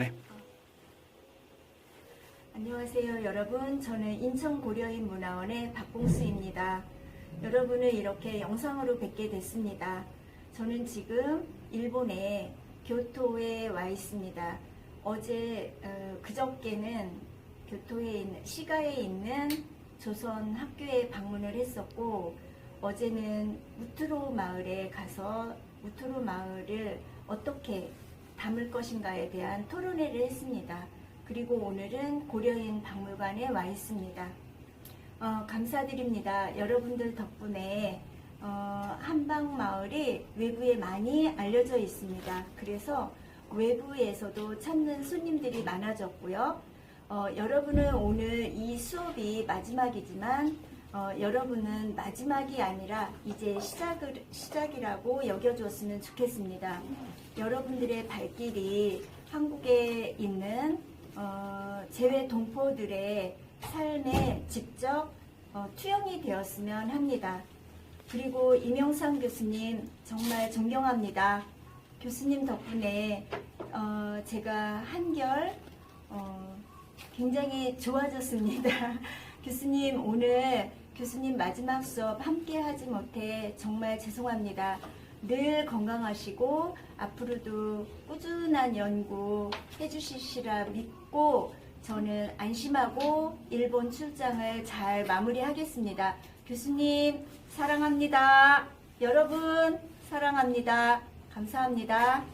네. 안녕하세요, 여러분. 저는 인천 고려인 문화원의 박봉수입니다. 여러분을 이렇게 영상으로 뵙게 됐습니다. 저는 지금 일본의 교토에 와 있습니다. 어제 어, 그저께는 교토에 있는 시가에 있는 조선 학교에 방문을 했었고 어제는 우트로 마을에 가서 우트로 마을을 어떻게 담을 것인가에 대한 토론회를 했습니다. 그리고 오늘은 고려인 박물관에 와 있습니다. 어, 감사드립니다. 여러분들 덕분에 어, 한방 마을이 외부에 많이 알려져 있습니다. 그래서 외부에서도 찾는 손님들이 많아졌고요. 어, 여러분은 오늘 이 수업이 마지막이지만 어, 여러분은 마지막이 아니라 이제 시작을, 시작이라고 여겨줬으면 좋겠습니다. 여러분들의 발길이 한국에 있는 어, 재외 동포들의 삶에 직접 어, 투영이 되었으면 합니다. 그리고 이명상 교수님 정말 존경합니다. 교수님 덕분에 어, 제가 한결 어, 굉장히 좋아졌습니다. 교수님 오늘 교수님 마지막 수업 함께 하지 못해 정말 죄송합니다. 늘 건강하시고 앞으로도 꾸준한 연구 해주시리라 믿고 저는 안심하고 일본 출장을 잘 마무리하겠습니다. 교수님 사랑합니다. 여러분 사랑합니다. 감사합니다.